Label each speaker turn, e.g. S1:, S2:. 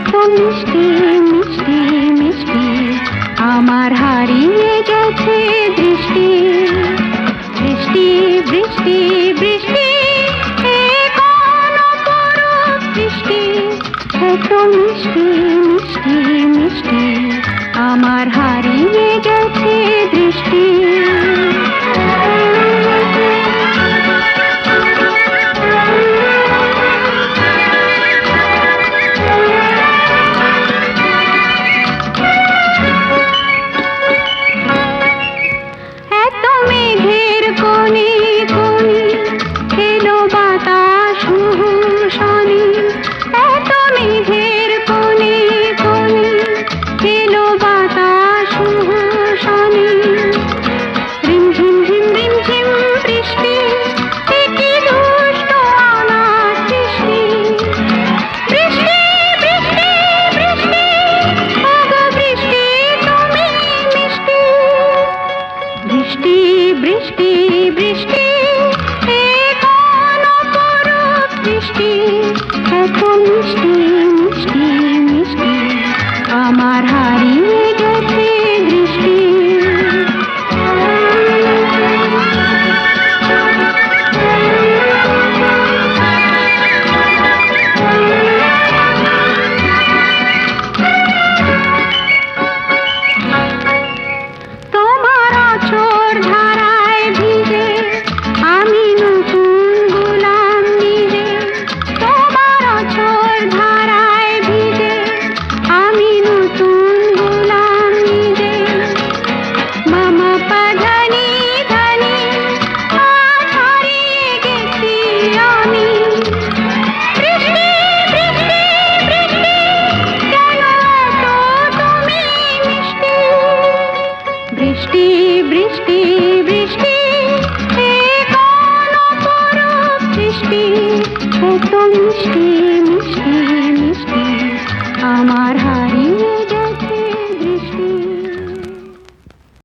S1: এত মিষ্টি মিষ্টি মিষ্টি, আমার হারিয়ে গেছে দৃষ্টি। বৃষ্টি বৃষ্টি বৃষ্টি বৃষ্টি এত মিষ্টি মিষ্টি মিষ্টি, আমার হারি মিষ্টি মিষ্টি মিষ্টি আমার হার বৃষ্টি বৃষ্টি বৃষ্টি সৃষ্টি? কত মিষ্টি মিষ্টি মিষ্টি আমার